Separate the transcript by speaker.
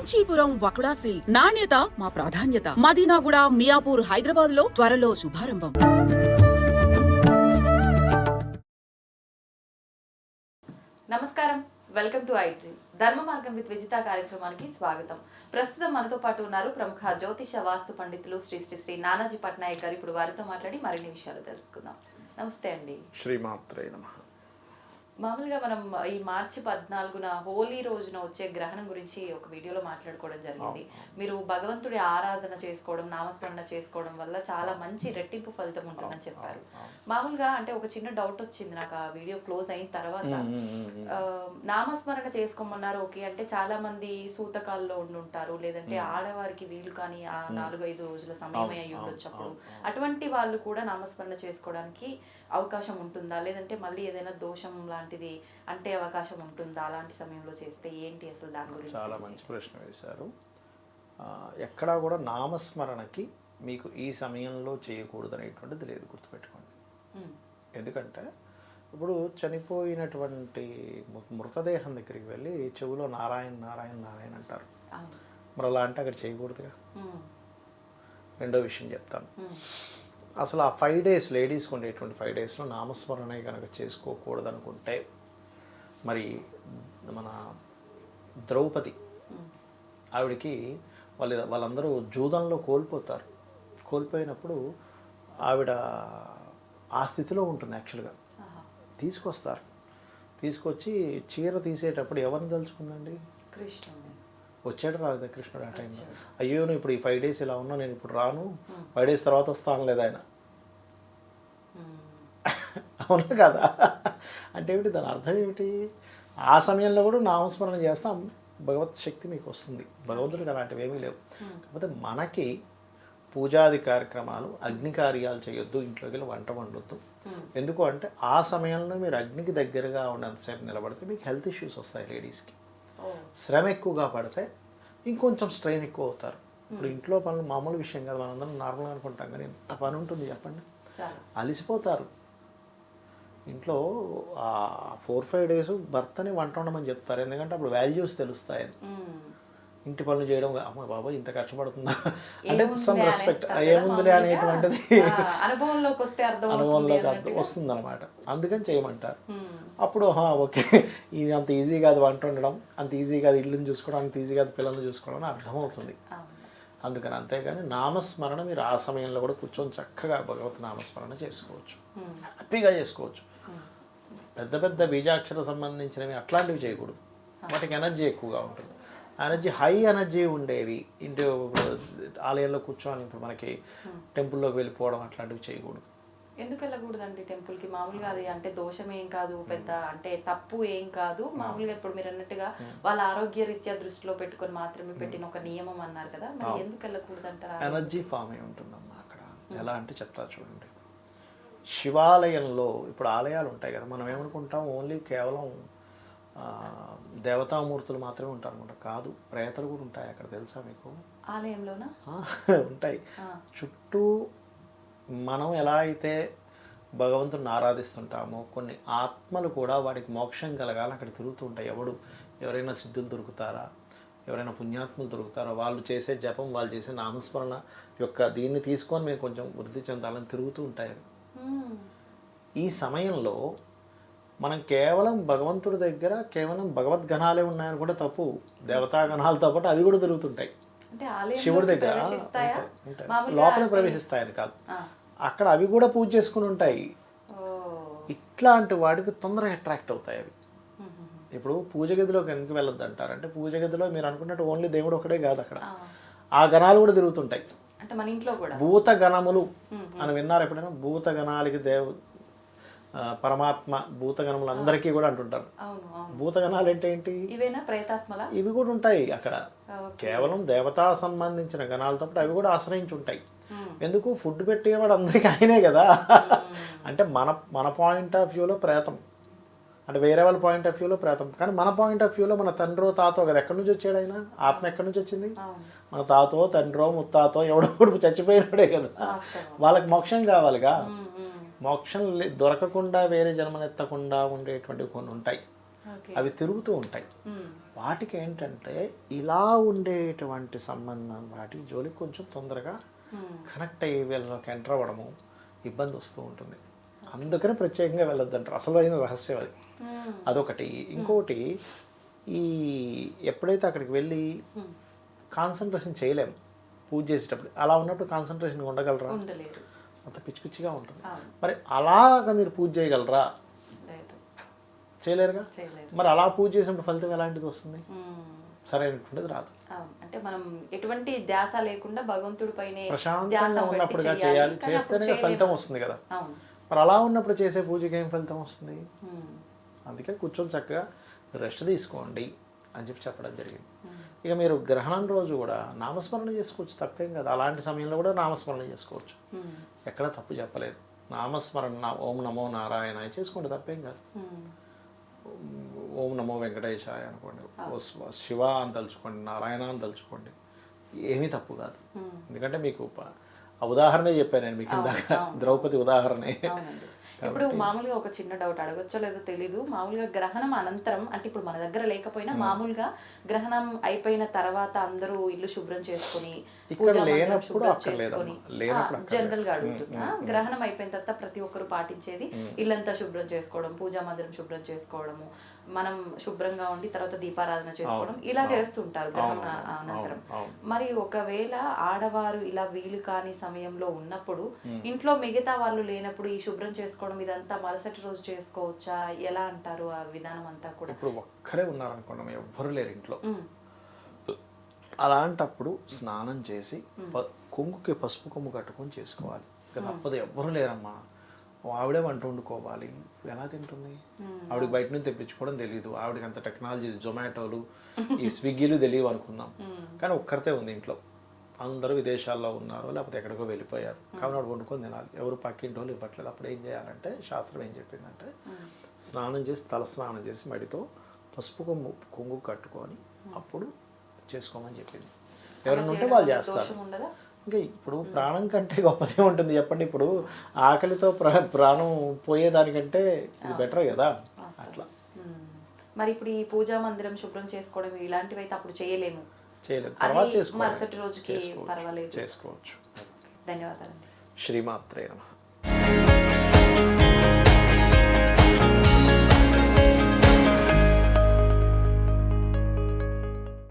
Speaker 1: Kanchipuram వకుడా silks. నాణ్యత మా ప్రాధాన్యత. మదీనాగుడ మియాపూర్ హైదరాబాద్లో త్వరలో శుభారంభం.
Speaker 2: నమస్కారం. వెల్కమ్ టు ఐడ్రీ ధర్మ మార్గం విత్ విజిత కార్యక్రమానికి స్వాగతం. ప్రస్తుతం మనతో పాటు ఉన్నారు ప్రముఖ జ్యోతిష వాస్తు పండితులు శ్రీ శ్రీ శ్రీ నానాజీ పట్నాయక్ గారు. ఇప్పుడు వారితో మాట్లాడి మరిన్ని విషయాలు తెలుసుకుందాం. నమస్తే అండి.
Speaker 3: శ్రీమాత్రే నమ.
Speaker 2: మామూలుగా మనం ఈ మార్చి పద్నాలుగున హోలీ రోజున వచ్చే గ్రహణం గురించి ఒక వీడియోలో మాట్లాడుకోవడం జరిగింది. మీరు భగవంతుడి ఆరాధన చేసుకోవడం నామస్మరణ చేసుకోవడం వల్ల చాలా మంచి రెట్టింపు ఫలితం ఉంటుందని చెప్పారు. మామూలుగా అంటే ఒక చిన్న డౌట్ వచ్చింది నాకు ఆ వీడియో క్లోజ్ అయిన తర్వాత. ఆ, నామస్మరణ చేసుకోమన్నారు ఓకే. అంటే చాలా మంది సూతకాల్లో ఉండుంటారు లేదంటే ఆడవారికి వీలు కానీ ఆ నాలుగు ఐదు రోజుల సమయం అయి ఉండొచ్చు అప్పుడు. అటువంటి వాళ్ళు కూడా నామస్మరణ చేసుకోవడానికి అవకాశం ఉంటుందా? లేదంటే మళ్ళీ ఏదైనా దోషం లాంటిది అంటే అవకాశం ఉంటుందా? అలాంటి సమయంలో చేస్తే ఏంటి అసలు దాని గురించి
Speaker 3: చాలా మంచి ప్రశ్న వేశారు. ఎక్కడా కూడా నామస్మరణకి మీకు ఈ సమయంలో చేయకూడదు అనేటువంటిది లేదు గుర్తుపెట్టుకోండి. ఎందుకంటే ఇప్పుడు చనిపోయినటువంటి మృతదేహం దగ్గరికి వెళ్ళి చెవిలో నారాయణ నారాయణ నారాయణ అంటారు. మరి అలా అంటే అక్కడ చేయకూడదుగా? రెండో విషయం చెప్తాను. అసలు ఆ ఫైవ్ డేస్ లేడీస్కి ఉండేటువంటి ఫైవ్ డేస్లో నామస్మరణ కనుక చేసుకోకూడదు అనుకుంటే మరి మన ద్రౌపది ఆవిడకి వాళ్ళ వాళ్ళందరూ జూదంలో కోల్పోతారు. కోల్పోయినప్పుడు ఆవిడ ఆ స్థితిలో ఉంటుంది యాక్చువల్గా. తీసుకొస్తారు. తీసుకొచ్చి చీర తీసేటప్పుడు ఎవరిని తలుచుకుందండి?
Speaker 2: కృష్ణుని
Speaker 3: వచ్చాడు రాలేదా కృష్ణుడు ఆ టైంలో అయ్యో నువ్వు ఇప్పుడు ఈ ఫైవ్ డేస్ ఇలా ఉన్నా నేను ఇప్పుడు రాను. ఫైవ్ డేస్ తర్వాత వస్తాను లేదా ఆయన.
Speaker 2: ఉమ్,
Speaker 3: అవునా కదా? అంటే ఏమిటి దాని అర్థం ఏమిటి? ఆ సమయంలో కూడా నామస్మరణ చేస్తాం. భగవత్ శక్తి మీకు వస్తుంది. భగవంతుడికి అలాంటివి ఏమీ లేవు. కాకపోతే మనకి పూజాది కార్యక్రమాలు అగ్ని కార్యాలు చేయొద్దు ఇంట్లోకి వెళ్ళి వంట వండొద్దు. ఎందుకు అంటే ఆ సమయంలో మీరు అగ్నికి దగ్గరగా ఉన్నంతసేపు నిలబడితే మీకు హెల్త్ ఇష్యూస్ వస్తాయి లేడీస్కి శ్రమ ఎక్కువగా పడితే ఇంకొంచెం స్ట్రెయిన్ ఎక్కువ అవుతారు ఇప్పుడు ఇంట్లో పనులు మామూలు విషయం కాదు మనందరం నార్మల్గా అనుకుంటాం కానీ ఎంత పని ఉంటుంది చెప్పండి అలసిపోతారు. ఇంట్లో ఫోర్ ఫైవ్ డేస్ భర్తని వంట ఉండమని చెప్తారు ఎందుకంటే అప్పుడు వాల్యూస్ తెలుస్తాయని. ఇంటి పనులు చేయడం అమ్మ బాబా ఇంత కష్టపడుతుందా? అంటే సమ్ రెస్పెక్ట్ ఏముందిలే. అనేటువంటిది
Speaker 2: అనుభవంలోకి వస్తే అర్థం
Speaker 3: వస్తుంది అనమాట అందుకని చేయమంటారు. అప్పుడు "హా, ఓకే. ఇది అంత ఈజీ కాదు వంట వండడం అంత ఈజీ కాదు ఇల్లుని చూసుకోవడం అంత ఈజీ కాదు పిల్లల్ని చూసుకోవడం అని అర్థమవుతుంది. అందుకని అంతేగాని నామస్మరణ మీరు ఆ సమయంలో కూడా కూర్చొని చక్కగా భగవత్ నామస్మరణ చేసుకోవచ్చు. హ్యాపీగా చేసుకోవచ్చు. పెద్ద పెద్ద బీజాక్షర సంబంధించినవి అట్లాంటివి చేయకూడదు. వాటికి ఎనర్జీ ఎక్కువగా ఉంటుంది. ఎనర్జీ హై ఎనర్జీ ఉండేవి. ఇంటి ఆలయంలో కూర్చొని ఇప్పుడు మనకి టెంపుల్లోకి వెళ్ళిపోవడం అట్లాంటివి చేయకూడదు.
Speaker 2: ఎందుకు వెళ్ళకూడదండి టెంపుల్కి మామూలుగా అది అంటే దోషం ఏం కాదు పెద్ద అంటే తప్పు ఏం కాదు. మామూలుగా ఇప్పుడు మీరు అన్నట్టుగా వాళ్ళ ఆరోగ్య రీత్యా దృష్టిలో పెట్టుకొని మాత్రమే పెట్టిన ఒక నియమం అన్నారు కదా. మరి ఎందుకు వెళ్ళకూడదు అంటారా
Speaker 3: ఎనర్జీ ఫామ్ అయి ఉంటుందమ్మా అక్కడ. ఎలా అంటే చెప్తా చూడండి. శివాలయంలో ఇప్పుడు ఆలయాలు ఉంటాయి కదా మనం ఏమనుకుంటాం? ఓన్లీ కేవలం దేవతామూర్తులు మాత్రమే ఉంటారు అనుకుంటా కాదు ప్రేతలు కూడా ఉంటాయి అక్కడ తెలుసా మీకు?
Speaker 2: ఆలయంలోనా?
Speaker 3: ఉంటాయి. చుట్టూ మనం ఎలా అయితే భగవంతుని ఆరాధిస్తుంటామో కొన్ని ఆత్మలు కూడా వాడికి మోక్షం కలగాలి అక్కడ తిరుగుతూ ఉంటాయి. ఎవడు ఎవరైనా సిద్ధులు దొరుకుతారా? ఎవరైనా పుణ్యాత్ములు దొరుకుతారో? వాళ్ళు చేసే జపం వాళ్ళు చేసే నామస్మరణ యొక్క దీన్ని తీసుకొని మేము కొంచెం వృద్ధి చెందాలని తిరుగుతూ ఉంటాయి ఈ సమయంలో మనం కేవలం భగవంతుడి దగ్గర కేవలం భగవద్గణాలే ఉన్నాయని కూడా తప్పు. దేవతా గణాలతో పాటు అవి కూడా తిరుగుతుంటాయి. శివుడి దగ్గర
Speaker 2: ప్రవేశిస్తాయా?
Speaker 3: లోపల
Speaker 2: అంటే-
Speaker 3: ప్రవేశిస్తాయని కాదు. అక్కడ అవి కూడా పూజ చేసుకుని ఉంటాయి. ఇట్లాంటి వాటికి తొందరగా అట్రాక్ట్ అవుతాయి అవి. ఇప్పుడు పూజ గదిలోకి ఎందుకు వెళ్ళొద్దు అంటారు అంటే పూజ గదిలో మీరు అనుకున్నట్టు ఓన్లీ దేవుడు ఒకడే కాదు అక్కడ.
Speaker 2: ఆ.
Speaker 3: గణాలు కూడా తిరుగుతుంటాయి.
Speaker 2: అంటే మన ఇంట్లో కూడా?
Speaker 3: భూత గణములు అని విన్నారు ఎప్పుడైనా? భూత గణాలకి దేవు పరమాత్మ భూత గణములు అందరికీ కూడా అంటుంటారు.
Speaker 2: అవును అవును.
Speaker 3: భూత గణాలు అంటే ఏంటి ఇవి కూడా ఉంటాయి అక్కడ. కేవలం దేవతా సంబంధించిన గణాలతో పాటు అవి కూడా ఆశ్రయించి ఉంటాయి ఎందుకు? ఫుడ్ పెట్టేవాడు అందరికీ ఆయనే కదా. అంటే మన మన పాయింట్ ఆఫ్ వ్యూలో ప్రేతం. అంటే వేరే వాళ్ళ పాయింట్ ఆఫ్ వ్యూలో ప్రేతం. కానీ మన పాయింట్ ఆఫ్ వ్యూలో మన తండ్రో తాతో కదా. ఎక్కడి నుంచి వచ్చాడు ఆయన? ఆత్మ ఎక్కడి నుంచి వచ్చింది? మన తాతో తండ్రో ముత్తాతో ఎవడో చచ్చిపోయినాడే కదా. వాళ్ళకి మోక్షం కావాలిగా. మోక్షం దొరకకుండా వేరే జన్మనెత్తకుండా ఉండేటువంటివి కొన్ని ఉంటాయి. అవి తిరుగుతూ ఉంటాయి. వాటికి ఏంటంటే ఇలా ఉండేటువంటి సంబంధం వాటి జోలికి కొంచెం తొందరగా కనెక్ట్ అయ్యి వీళ్ళకి ఎంటర్ అవ్వడము ఇబ్బంది వస్తూ ఉంటుంది. అందుకని ప్రత్యేకంగా వెళ్ళొద్దంటారు. అసలైన రహస్యం అది. అదొకటి. ఇంకొకటి ఈ ఎప్పుడైతే అక్కడికి వెళ్ళి కాన్సన్ట్రేషన్ చేయలేము పూజ చేసేటప్పుడు అలా ఉన్నప్పుడు కాన్సన్ట్రేషన్ ఉండగలరా? అంత పిచ్చి పిచ్చిగా ఉంటుంది. మరి అలాగ మీరు పూజ చేయగలరా? చేయలేరుగా?
Speaker 2: చేయలేరు
Speaker 3: మరి అలా పూజ చేసినప్పుడు ఫలితం ఎలాంటిది వస్తుంది. సరైనటువంటిది రాదు.
Speaker 2: అంటే మనం ఎటువంటి ధ్యాస లేకుండా భగవంతుడి పైన
Speaker 3: ప్రశాంతంగా ఉన్నప్పుడుగా
Speaker 2: చేయాలి.
Speaker 3: చేస్తేనే. ఫలితం వస్తుంది కదా. మరి అలా ఉన్నప్పుడు చేసే పూజకి ఏం ఫలితం వస్తుంది. అందుకే కూర్చొని చక్కగా రెస్ట్ తీసుకోండి అని చెప్పి చెప్పడం జరిగింది. ఇక మీరు గ్రహణం రోజు కూడా నామస్మరణ చేసుకోవచ్చు తప్పేం కదా. అలాంటి సమయంలో కూడా నామస్మరణ చేసుకోవచ్చు.
Speaker 2: మ్మ్.
Speaker 3: ఎక్కడ తప్పు చెప్పలేదు. నామస్మరణ నా- ఓం నమో నారాయణ చేసుకోండి తప్పేం కాదు.
Speaker 2: మ్మ్.
Speaker 3: ఓం నమో వెంకటేశాయ అనుకోండి శివ- అని తలుచుకోండి నారాయణ అని తలుచుకోండి ఏమీ తప్పు కాదు. ఎందుకంటే మీకు ఆ ఉదాహరణే చెప్పాను నేను మీకు ఇందాక. ద్రౌపది ఉదాహరణే.
Speaker 2: ఇప్పుడు మామూలుగా ఒక చిన్న డౌట్ అడగొచ్చో లేదో తెలీదు. మామూలుగా గ్రహణం అనంతరం అంటే ఇప్పుడు మన దగ్గర లేకపోయినా మామూలుగా గ్రహణం అయిపోయిన తర్వాత అందరూ ఇల్లు శుభ్రం చేసుకుని జనరల్గా అడుగుతున్నా. గ్రహణం అయిపోయిన తర్వాత ప్రతి ఒక్కరు పాటించేది ఇల్లంతా శుభ్రం చేసుకోవడం పూజా మందిరం శుభ్రం చేసుకోవడము మనం శుభ్రంగా ఉండి తర్వాత దీపారాధన చేసుకోవడం ఇలా చేస్తుంటారు గ్రహణం అనంతరం. మరి ఒకవేళ ఆడవారు ఇలా వీలు కాని సమయంలో ఉన్నప్పుడు ఇంట్లో మిగతా వాళ్ళు లేనప్పుడు ఈ శుభ్రం చేసుకోవడం ఇదంతా మరుసటి రోజు చేసుకోవచ్చా? ఎలా అంటారు ఆ విధానం అంతా కూడా?
Speaker 3: ఇప్పుడు ఒక్కరే ఉన్నారనుకున్నాం ఎవ్వరు లేరు ఇంట్లో. అలాంటప్పుడు స్నానం చేసి కొంగుకి పసుపు కొమ్ము కట్టుకొని చేసుకోవాలి. తప్పదు ఎవ్వరు లేరమ్మా. ఆవిడే వంట వండుకోవాలి. ఎలా తింటుంది? ఆవిడకి బయట నుంచి తెప్పించుకోవడం తెలియదు ఆవిడకి అంత టెక్నాలజీ జొమాటోలు ఈ స్విగ్గీలు తెలియవు అనుకుందాం. కానీ ఒక్కరితే ఉంది ఇంట్లో. అందరూ విదేశాల్లో ఉన్నారు లేకపోతే ఎక్కడికో వెళ్ళిపోయారు. కాబట్టి వండుకొని తినాలి. ఎవరు పక్కింటి వాళ్ళు ఇవ్వట్లేదు. అప్పుడు ఏం చేయాలంటే శాస్త్రం ఏం చెప్పిందంటే స్నానం చేసి తల స్నానం చేసి మడితో పసుపు కొమ్ము కొంగు కట్టుకొని అప్పుడు చేసుకోమని చెప్పింది. ఎవరైనా ఉంటే వాళ్ళు చేస్తారు. ఇంకా ఇప్పుడు ప్రాణం కంటే గొప్పదే ఉంటుంది. చెప్పండి ఇప్పుడు ఆకలితో ప్రా ప్రాణం పోయేదానికంటే ఇది బెటర్ కదా. అట్లా.
Speaker 2: మరి ఇప్పుడు ఈ పూజా మందిరం శుభ్రం చేసుకోవడం ఇలాంటివి అయితే అప్పుడు చేయలేము.
Speaker 3: చేయలేదు. తర్వాత చేసుకోవచ్చు.
Speaker 2: పర్వాలేదు.
Speaker 3: చేసుకోవచ్చు.
Speaker 2: ధన్యవాదాలండి
Speaker 3: శ్రీమాత్రే నమ.